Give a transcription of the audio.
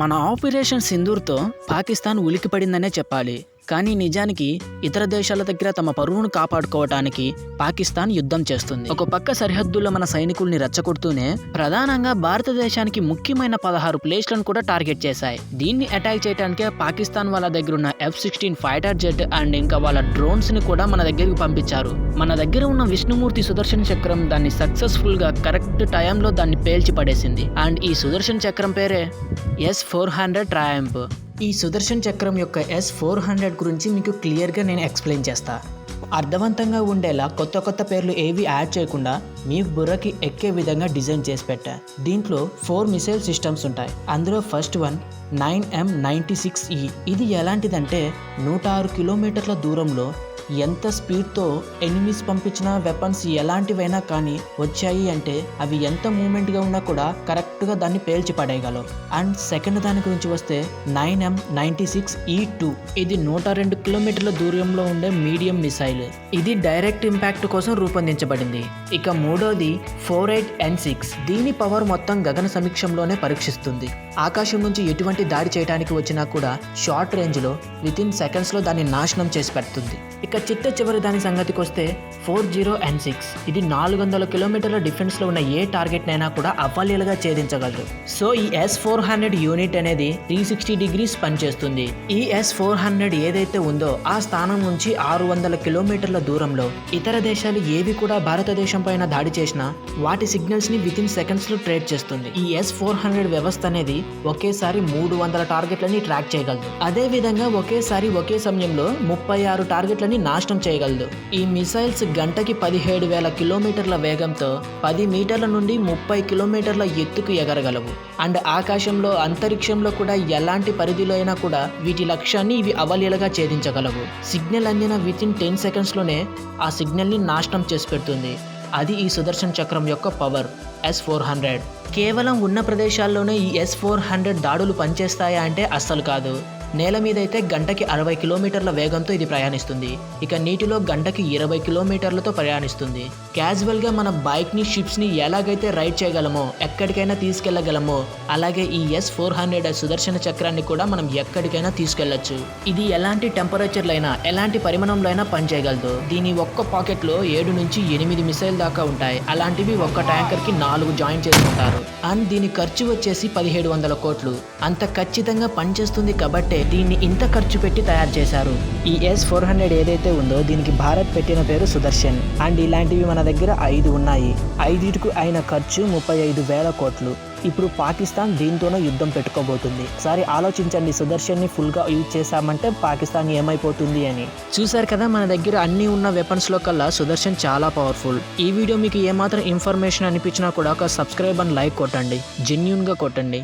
మన ఆపరేషన్ సింధూర్తో పాకిస్తాన్ ఉలికిపడిందనే చెప్పాలి. కానీ నిజానికి ఇతర దేశాల దగ్గర తమ పరువును కాపాడుకోవటానికి పాకిస్తాన్ యుద్ధం చేస్తుంది. ఒక పక్క సరిహద్దుల్లో మన సైనికుల్ని రెచ్చగొడుతూనే ప్రధానంగా భారతదేశానికి ముఖ్యమైన పదహారు ప్లేస్లను కూడా టార్గెట్ చేశాయి. దీన్ని అటాక్ చేయడానికే పాకిస్తాన్ వాళ్ళ దగ్గర ఉన్న F sixteen fighter jet and ఇంకా వాళ్ళ డ్రోన్స్ని కూడా మన దగ్గరికి పంపించారు. మన దగ్గర ఉన్న విష్ణుమూర్తి సుదర్శన్ చక్రం దాన్ని సక్సెస్ఫుల్గా కరెక్ట్ టైంలో దాన్ని పేల్చి పడేసింది అండ్ ఈ సుదర్శన్ చక్రం పేరే ఎస్ ఫోర్ హండ్రెడ్ ట్రయాంప్. ఈ సుదర్శన్ చక్రం యొక్క ఎస్ ఫోర్ హండ్రెడ్ గురించి మీకు క్లియర్గా నేను ఎక్స్ప్లెయిన్ చేస్తా. అర్థవంతంగా ఉండేలా కొత్త కొత్త పేర్లు ఏవి యాడ్ చేయకుండా మీ బుర్రకి ఎక్కే విధంగా డిజైన్ చేసి పెట్టా. దీంట్లో ఫోర్ మిసైల్ సిస్టమ్స్ ఉంటాయి. అందులో first one nine M ninety six E ఇది ఎలాంటిదంటే నూట ఆరు కిలోమీటర్ల దూరంలో ఎంత స్పీడ్తో ఎనిమిస్ పంపించిన వెపన్స్ ఎలాంటివైనా కానీ వచ్చాయి అంటే అవి ఎంత మూమెంట్గా ఉన్నా కూడా కరెక్ట్గా దాన్ని పేల్చి పడేయగలవు. అండ్ సెకండ్ దాని గురించి వస్తే nine M ninety six E two. ఇది నూట రెండు కిలోమీటర్ల దూరంలో ఉండే మీడియం మిసైల్. ఇది డైరెక్ట్ ఇంపాక్ట్ కోసం రూపొందించబడింది. ఇక మూడోది ఫోర్ ఎయిట్ ఎన్ సిక్స్. దీని పవర్ మొత్తం గగన సమీక్షంలోనే పరీక్షిస్తుంది. ఆకాశం నుంచి ఎటువంటి దాడి చేయడానికి వచ్చినా కూడా షార్ట్ రేంజ్లో విత్ ఇన్ సెకండ్స్లో దాన్ని నాశనం చేసి పెడుతుంది. ఇక చిట్ట చివరి దాని సంగతికి వస్తే ఫోర్ జీరో ఎన్ సిక్స్. ఇది నాలుగు వందల కిలోమీటర్ల డిఫెన్స్లో ఉన్న ఏ టార్గెట్నైనా కూడా అవలీలుగా ఛేదించగలరు సో ఈ ఎస్ ఫోర్ హండ్రెడ్ యూనిట్ అనేది త్రీ సిక్స్టీ డిగ్రీస్ పనిచేస్తుంది. ఈ ఎస్ ఫోర్ హండ్రెడ్ ఏదైతే ఉందో ఆ స్థానం నుంచి ఆరు వందల కిలోమీటర్ల దూరంలో ఇతర దేశాలు ఏవి కూడా భారతదేశం పైన దాడి చేసినా వాటి సిగ్నల్స్ని విత్ ఇన్ సెకండ్స్లో ట్రేడ్ చేస్తుంది. ఈ ఎస్ ఫోర్ హండ్రెడ్ వ్యవస్థ అనేది ఒకేసారి మూడు వందల టార్గెట్లని ట్రాక్ చేయగలదు. అదే విధంగా ఒకేసారి ఒకే సమయంలో ముప్పై ఆరు టార్గెట్లని నాశనం చేయగలదు. ఈ మిసైల్స్ గంటకి పదిహేడు వేల కిలోమీటర్ల వేగంతో పది మీటర్ల నుండి ముప్పై కిలోమీటర్ల ఎత్తుకు ఎగరగలవు. అండ్ ఆకాశంలో అంతరిక్షంలో కూడా ఎలాంటి పరిధిలో అయినా కూడా వీటి లక్ష్యాన్ని ఇవి అవలీలగా ఛేదించగలవు. సిగ్నల్ అందిన విత్ ఇన్ టెన్ సెకండ్స్లోనే ఆ సిగ్నల్ని నాశనం చేసి పెడుతుంది. అది ఈ సుదర్శన్ చక్రం యొక్క పవర్ ఎస్ ఫోర్ హండ్రెడ్ కేవలం ఉన్న ప్రదేశాల్లోనే ఈ ఎస్ ఫోర్ హండ్రెడ్ దాడులు పనిచేస్తాయా అంటే అస్సలు కాదు. నేల మీద అయితే గంటకి అరవై కిలోమీటర్ల వేగంతో ఇది ప్రయాణిస్తుంది. ఇక నీటిలో గంటకి ఇరవై కిలోమీటర్లతో ప్రయాణిస్తుంది. క్యాజువల్గా మన బైక్ని షిప్స్ని ఎలాగైతే రైడ్ చేయగలమో ఎక్కడికైనా తీసుకెళ్ళగలమో అలాగే ఈ ఎస్ ఫోర్ హండ్రెడ్ సుదర్శన చక్రాన్ని కూడా మనం ఎక్కడికైనా తీసుకెళ్ళొచ్చు. ఇది ఎలాంటి టెంపరేచర్లైనా ఎలాంటి పరిమాణంలో అయినా పనిచేయగలదు. దీని ఒక్క పాకెట్లో ఏడు నుంచి ఎనిమిది మిసైల్ దాకా ఉంటాయి. అలాంటివి ఒక్క ట్యాంకర్కి నాలుగు జాయిన్ చేసుకుంటారు. అండ్ దీని ఖర్చు వచ్చేసి పదిహేడు వందల కోట్లు. అంత ఖచ్చితంగా పనిచేస్తుంది కాబట్టి దీన్ని ఇంత ఖర్చు పెట్టి తయారు చేశారు. ఈ ఎస్ ఫోర్ హండ్రెడ్ ఏదైతే ఉందో దీనికి భారత్ పెట్టిన పేరు సుదర్శన్. అండ్ ఇలాంటివి మన దగ్గర ఐదు ఉన్నాయి. ఐదుకు అయిన ఖర్చు ముప్పై ఐదు వేల కోట్లు. ఇప్పుడు పాకిస్తాన్ దీంతోనూ యుద్ధం పెట్టుకోబోతుంది. సారి ఆలోచించండి సుదర్శన్ని ఫుల్గా యూజ్ చేశామంటే పాకిస్తాన్ ఏమైపోతుంది అని. చూసారు కదా మన దగ్గర అన్ని ఉన్న వెపన్స్లో కల్లా సుదర్శన్ చాలా పవర్ఫుల్ ఈ వీడియో మీకు ఏమాత్రం ఇన్ఫర్మేషన్ అనిపించినా కూడా ఒక సబ్స్క్రైబ్ అండ్ లైక్ కొట్టండి. జెన్యున్గా కొట్టండి.